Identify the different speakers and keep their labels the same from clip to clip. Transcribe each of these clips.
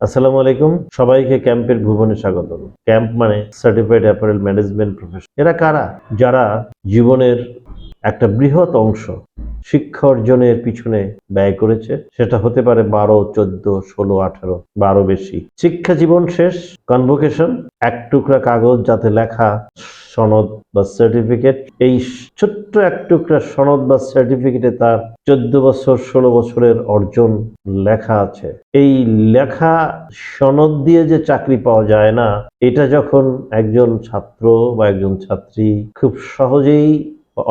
Speaker 1: আসসালামু আলাইকুম। সবাইকে ক্যাম্পের ভুবনে স্বাগত ক্যাম্প মানে সার্টিফাইড অ্যাপারেল ম্যানেজমেন্ট প্রফেশন এরা কারা? যারা জীবনের একটা বৃহৎ অংশ শিক্ষা অর্জনের পিছনে ব্যয় করেছে। সেটা হতে পারে বারো, চোদ্দ, ষোলো, আঠারো, বারো বেশি। শিক্ষা জীবন শেষ। কনভোকেশন এক টুকরা কাগজ যাতে লেখা সনদ বা সার্টিফিকেট এই ছোট্ট এক টুকরা সনদ বা সার্টিফিকেটে তার চোদ্দ বছর, ষোলো বছরের অর্জন লেখা আছে। এই লেখা সনদ দিয়ে যে চাকরি পাওয়া যায় না, এটা যখন একজন ছাত্র বা একজন ছাত্রী খুব সহজেই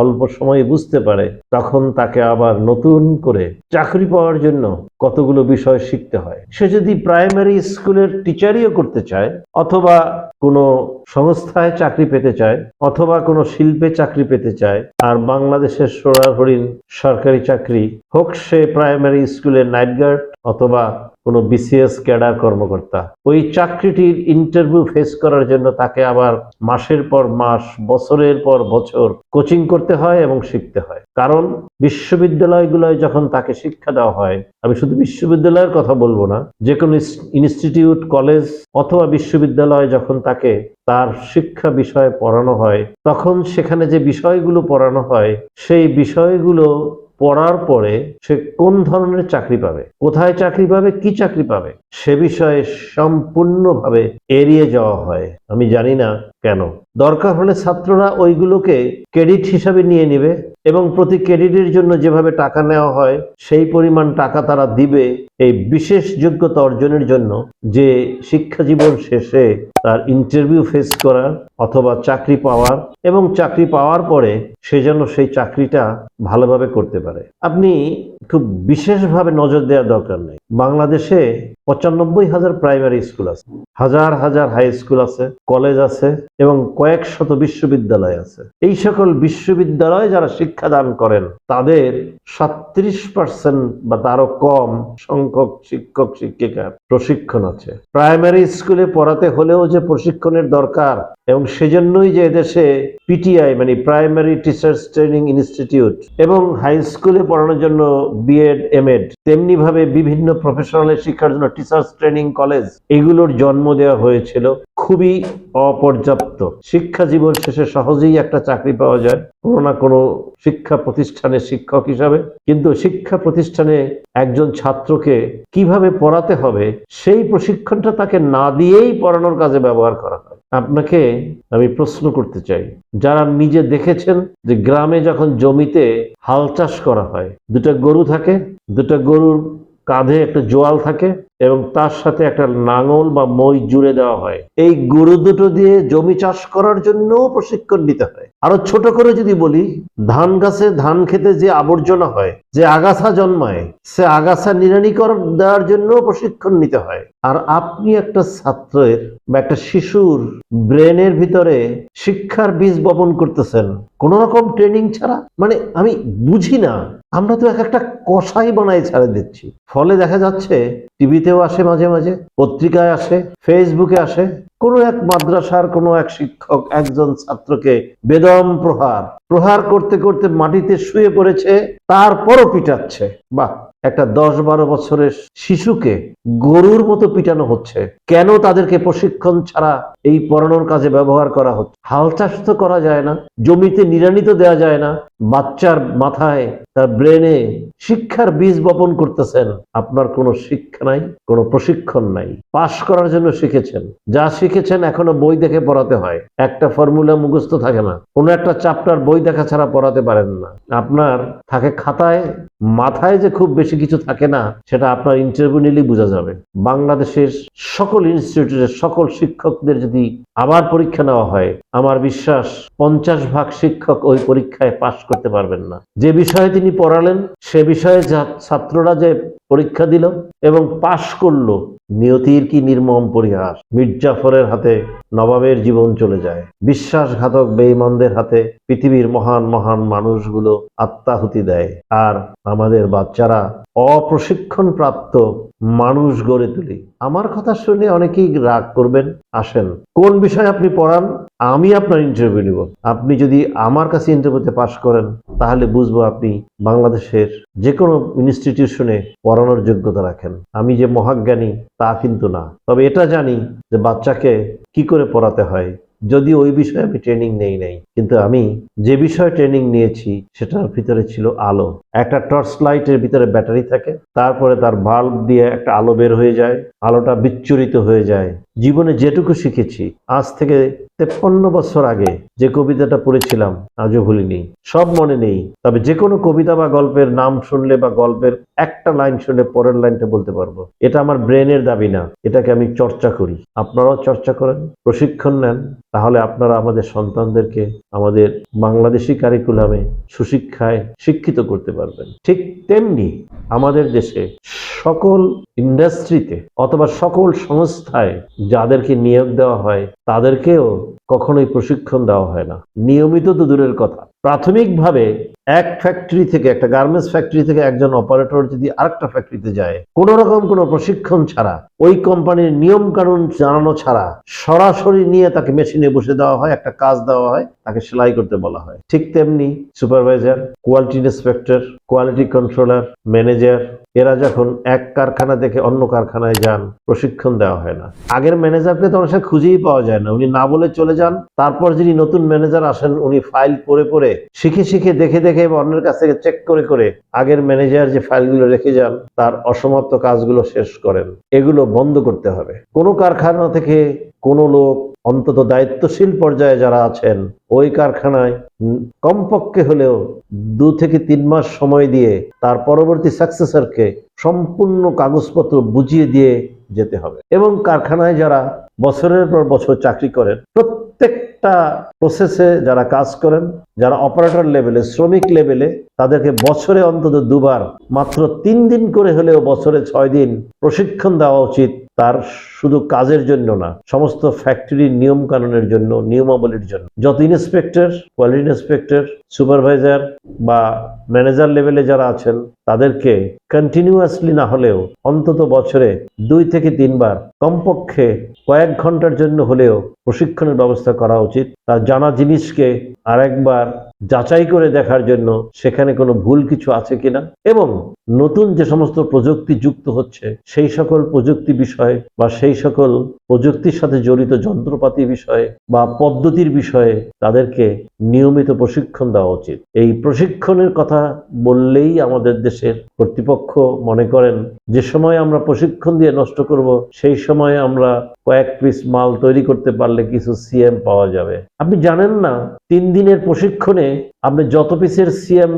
Speaker 1: অল্প সময়ে বুঝতে পারে, তখন তাকে আবার নতুন করে চাকরি পাওয়ার জন্য কতগুলো বিষয় শিখতে হয়। সে যদি প্রাইমারি স্কুলের টিচারিও করতে চায়, অথবা কোনো সংস্থায় চাকরি পেতে চায়, অথবা কোনো শিল্পে চাকরি পেতে চায়, আর বাংলাদেশের সোনার হরিণ সরকারি চাকরি হোক সে প্রাইমারি স্কুলের নাইট গার্ড অথবা কোনো বিসিএস ক্যাডার কর্মকর্তা। ওই চাকরিটির ইন্টারভিউ ফেস করার জন্য তাকে আবার মাসের পর মাস, বছরের পর বছর কোচিং করতে হয় এবং শিখতে হয়। কারণ বিশ্ববিদ্যালয়গুলোয় যখন তাকে শিক্ষা দেওয়া হয়, আমি শুধু বিশ্ববিদ্যালয়ের কথা বলব না, যে কোনো ইনস্টিটিউট কলেজ অথবা বিশ্ববিদ্যালয় যখন তাকে তার শিক্ষা বিষয়ে পড়ানো হয়, তখন সেখানে যে বিষয়গুলো পড়ানো হয়, সেই বিষয়গুলো পড়ার পরে সে কোন ধরনের চাকরি পাবে? কোথায় চাকরি পাবে? কি চাকরি পাবে? সে বিষয়ে সম্পূর্ণভাবে এড়িয়ে যাওয়া হয়। আমি জানি না কেন? দরকার হলে ছাত্ররা ওইগুলোকে ক্রেডিট হিসাবে নিয়ে নেবে এবং প্রতি ক্রেডিটের জন্য যেভাবে টাকা নেওয়া হয়, সেই পরিমাণ টাকা তারা দিবে এই বিশেষ যোগ্যতা অর্জনের জন্য যে শিক্ষা জীবন শেষে তার ইন্টারভিউ ফেস করার অথবা চাকরি পাওয়ার এবং চাকরি পাওয়ার পরে সে যেন সেই চাকরিটা ভালোভাবে করতে পারে। আপনি খুব বিশেষভাবে নজর দেওয়ার দরকার নেই। বাংলাদেশে পঁচানব্বই হাজার প্রাইমারি স্কুল আছে, হাজার হাজার হাই স্কুল আছে কলেজ আছে এবং কয়েক শত বিশ্ববিদ্যালয় আছে। এই সকল বিশ্ববিদ্যালয়ে যারা শিক্ষাদান করেন, তাদের সাত্রিশ পার্সেন্ট বা তারও কম সংখ্যক শিক্ষক, শিক্ষিকার প্রশিক্ষণ আছে। প্রাইমারি স্কুলে পড়াতে হলেও যে প্রশিক্ষণের দরকার এবং সেজন্যই যে এদেশে পিটিআই মানে প্রাইমারি টিচার্স ট্রেনিং ইনস্টিটিউট এবং হাই স্কুলে পড়ানোর জন্য বিএড এমএড তেমনি ভাবে বিভিন্ন প্রফেশনালের শিক্ষার জন্য টিচার্স ট্রেনিং কলেজ এগুলোর জন্ম দেওয়া হয়েছিল খুবই অপর্যাপ্ত। শিক্ষা জীবন শেষে সহজেই একটা চাকরি পাওয়া যায় কোনো না কোনো শিক্ষা প্রতিষ্ঠানে শিক্ষক হিসাবে। কিন্তু শিক্ষা প্রতিষ্ঠানে একজন ছাত্রকে কীভাবে পড়াতে হবে সেই প্রশিক্ষণটা তাকে না দিয়েই পড়ানোর কাজে ব্যবহার করা হয়। আপনাকে আমি প্রশ্ন করতে চাই। যারা নিজে দেখেছেন যে গ্রামে যখন জমিতে হাল চাষ করা হয়, দুটা গরু থাকে, দুটা গরুর কাঁধে একটা জোয়াল থাকে এবং তার সাথে একটা নাঙল বা মই জুড়ে দেওয়া হয়। এই গরু দুটো দিয়ে জমি চাষ করার জন্য প্রশিক্ষণ নিতে হয়। আরও ছোট করে যদি বলি, ধান গাছে ধান খেতে যে আবর্জনা হয়, যে আগাছা জন্মায়, সে আগাছা নিরানীকরণ দেওয়ার জন্য প্রশিক্ষণ নিতে হয়। আর আপনি একটা ছাত্রের বা একটা শিশুর ব্রেনের ভিতরে শিক্ষার বীজ বপন করতেছেন, কোন রকম ট্রেনিং ছাড়া? মানে আমি বুঝি না। আমরা তো এক একটা কষাই বানাই ছাড়ে দিচ্ছি। ফলে দেখা যাচ্ছে টিভিতেও আসে মাঝে মাঝে, পত্রিকায় আসে ফেসবুকে আসে। কোনো এক মাদ্রাসার কোনো এক শিক্ষক, একজন ছাত্রকে বেদম প্রহার প্রহার করতে করতে মাটিতে শুয়ে পড়েছে, তারপরও পিটাচ্ছে। বাহ! একটা দশ বারো বছরের শিশুকে গরুর মতো পিটানো হচ্ছে। কেন তাদেরকে প্রশিক্ষণ ছাড়া এই পড়ানোর কাজে ব্যবহার করা হচ্ছে? হাল চাষ তো করা যায় না, জমিতে নিরানিত দেওয়া যায় না। বাচ্চার মাথায়, তার ব্রেনে শিক্ষার বীজ বপন করতেছেন। আপনার কোনো শিক্ষা নাই, কোনো প্রশিক্ষণ নাই। পাশ করার জন্য শিখেছেন। যা শিখেছেন এখনও বই দেখে পড়াতে হয়। একটা ফর্মুলা মুখস্থ থাকে না। কোনো একটা চাপ্টার বই দেখা ছাড়া পড়াতে পারেন না। আপনার থাকে খাতায়, মাথায় যে খুব বেশি কিছু থাকে না, সেটা আপনার ইন্টারভিউ নিলেই বোঝা যাবে। বাংলাদেশের সকল ইনস্টিটিউটের সকল শিক্ষকদের যদি আবার পরীক্ষা নেওয়া হয়, আমার বিশ্বাস পঞ্চাশ ভাগ শিক্ষক ওই পরীক্ষায় পাশ করতে পারবেন না। যে বিষয়ে তিনি পড়ালেন, সে বিষয়ে ছাত্ররা যে পরীক্ষা দিল এবং পাশ করল, নিয়তির কি নির্মম পরিহাস? মির্জাফরের হাতে নবাবের জীবন চলে যায়। বিশ্বাসঘাতক, বেঈমানদের হাতে পৃথিবীর মহান মহান মানুষগুলো আত্মাহুতি দেয়। আর আমাদের বাচ্চারা অপ্রশিক্ষণ প্রাপ্ত মানুষ গড়ে তুলি। আমার কথা শুনে অনেকেই রাগ করবেন, আসেন, কোন বিষয়ে আপনি পড়ান? আমি আপনার ইন্টারভিউ নিব। আপনি যদি আমার কাছে ইন্টারভিউতে পাশ করেন, তাহলে বুঝব আপনি বাংলাদেশের যে কোনো ইনস্টিটিউশনে পড়ানোর যোগ্যতা রাখেন। আমি যে মহাজ্ঞানী, তা কিন্তু না। তবে এটা জানি যে বাচ্চাকে কি করে পড়াতে হয়। যদি ওই বিষয়ে আমি ট্রেনিং নেই নাই, কিন্তু আমি যে বিষয়ে ট্রেনিং নিয়েছি, সেটার ভিতরে ছিল আলো। একটা টর্চ লাইটের ভিতরে ব্যাটারি থাকে, তারপরে তার বাল্ব দিয়ে একটা আলো বের হয়ে যায়, আলোটা বিচ্ছুরিত হয়ে যায়। জীবনে যেটুকু শিখেছি, আজ থেকে তেপ্পান্ন বছর আগে যে কবিতাটা পড়েছিলাম, আজও ভুলিনি। সব মনে নেই, তবে যে কোনো কবিতা বা গল্পের নাম শুনলে বা গল্পের একটা লাইন শুনলে পরের লাইনটা বলতে পারব। এটা আমার ব্রেনের দাবি না, এটাকে আমি চর্চা করি। আপনারাও চর্চা করেন, প্রশিক্ষণ নেন, তাহলে আপনারা আমাদের সন্তানদেরকে আমাদের বাংলাদেশি কারিকুলামে সুশিক্ষায় শিক্ষিত করতে পারবেন। ঠিক তেমনি আমাদের দেশে সকল ইন্ডাস্ট্রিতে অথবা সকল সংস্থায় যাদেরকে নিয়োগ দেওয়া হয়, তাদেরকেও কখনোই প্রশিক্ষণ দেওয়া হয় না। নিয়মিত তো দূরের কথা। প্রাথমিকভাবে এক ফ্যাক্টরি থেকে একটা গার্মেন্টস ফ্যাক্টরি থেকে একজন অপারেটর যদি আরেকটা ফ্যাক্টরিতে যায় কোনো রকম কোনো প্রশিক্ষণ ছাড়া, ওই কোম্পানির নিয়ম কানুন জানানো ছাড়া সরাসরি নিয়ে তাকে মেশিনে বসে দেওয়া হয়, একটা কাজ দেওয়া হয়, তাকে সেলাই করতে বলা হয়। ঠিক তেমনি supervisor quality inspector quality controller manager এরা যখন এক কারখানা থেকে অন্য কারখানায় যান, প্রশিক্ষণ দেওয়া হয় না। আগের ম্যানেজারকে তো অনেক খুঁজেই পাওয়া যায় না। উনি না বলে চলে যান, তারপর যিনি নতুন ম্যানেজার আসেন, উনি ফাইল পড়ে পড়ে শিখে শিখে দেখে দেখে বা অন্যের কাছ থেকে চেক করে করে আগের ম্যানেজার যে ফাইলগুলো রেখে যান, তার অসমাপ্ত কাজগুলো শেষ করেন। এগুলো বন্ধ করতে হবে। কোনো কারখানা থেকে কোনো লোক অন্তত দায়িত্বশীল পর্যায়ে যারা আছেন, ওই কারখানায় কমপক্ষে হলেও দু থেকে তিন মাস সময় দিয়ে তার পরবর্তী সাকসেসরকে সম্পূর্ণ কাগজপত্র বুঝিয়ে দিয়ে যেতে হবে। এবং কারখানায় যারা বছরের পর বছর চাকরি করেন, প্রত্যেকটা প্রসেসে যারা কাজ করেন, যারা অপারেটর লেভেলে শ্রমিক লেভেলে তাদেরকে বছরে অন্তত দুবার, মাত্র তিন দিন করে হলেও বছরে ছয় দিন প্রশিক্ষণ দেওয়া উচিত তার শুধু কাজের জন্য না, সমস্ত ফ্যাক্টরির নিয়ম কানুনের জন্য, নিয়মাবলীর জন্য। যত ইন্সপেক্টর কোয়ালিটি ইন্সপেক্টর সুপারভাইজার বা ম্যানেজার লেভেলে যারা আছেন, তাদেরকে কন্টিনিউয়াসলি না হলেও অন্তত বছরে দুই থেকে তিনবার কমপক্ষে কয়েক ঘণ্টার জন্য হলেও প্রশিক্ষণের ব্যবস্থা করা উচিত। তার জানা জিনিসকে আরেকবার যাচাই করে দেখার জন্য সেখানে কোনো ভুল কিছু আছে কিনা? এবং নতুন যে সমস্ত প্রযুক্তি যুক্ত হচ্ছে, সেই সকল প্রযুক্তি বিষয়ে বা সেই সকল প্রযুক্তির সাথে জড়িত যন্ত্রপাতি বিষয়ে বা পদ্ধতির বিষয়ে তাদেরকে নিয়মিত প্রশিক্ষণ দেওয়া উচিত। এই প্রশিক্ষণের কথা বললেই আমাদের দেশের কর্তৃপক্ষ মনে করেন, যে সময় আমরা প্রশিক্ষণ দিয়ে নষ্ট করব, সেই সময় আমরা কয়েক পিস মাল তৈরি করতে পারলে কিছু সিএম পাওয়া যাবে। আপনি জানেন না, তিন দিনের প্রশিক্ষণে আপনি যত পিসের সিএম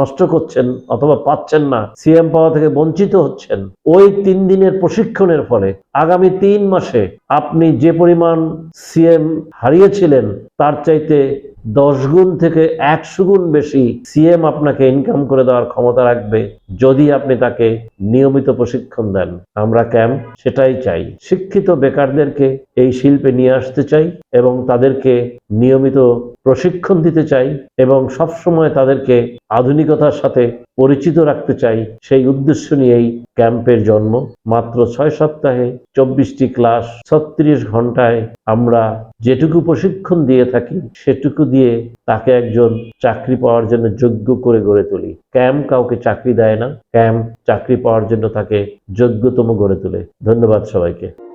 Speaker 1: নষ্ট করছেন অথবা পাচ্ছেন না সিএম পাওয়া থেকে বঞ্চিত হচ্ছেন, ওই তিন দিনের প্রশিক্ষণের ফলে আগামী তিন মাসে আপনি যে পরিমাণ সিএম হারিয়েছিলেন, তার চাইতে দশ গুণ থেকে একশো গুণ বেশি সিএম আপনাকে ইনকাম করে দেওয়ার ক্ষমতা রাখবে যদি আপনি তাকে নিয়মিত প্রশিক্ষণ দেন। আমরা ক্যাম্প সেটাই চাই। শিক্ষিত বেকারদেরকে এই শিল্পে নিয়ে আসতে চাই এবং তাদেরকে নিয়মিত প্রশিক্ষণ দিতে চাই এবং সবসময় তাদেরকে আধুনিকতার সাথে পরিচিত রাখতে চাই, সেই উদ্দেশ্য নিয়েই ক্যাম্পের জন্ম। মাত্র ছয় সপ্তাহে চব্বিশটি ক্লাস, ছত্রিশ ঘন্টায় আমরা যেটুকু প্রশিক্ষণ দিয়ে থাকি, সেটুকু দিয়ে তাকে একজন চাকরি পাওয়ার জন্য যোগ্য করে গড়ে তুলি। ক্যাম্প কাউকে চাকরি দেয় না, ক্যাম্প চাকরি পাওয়ার জন্য তাকে যোগ্যতম গড়ে তোলে। ধন্যবাদ সবাইকে।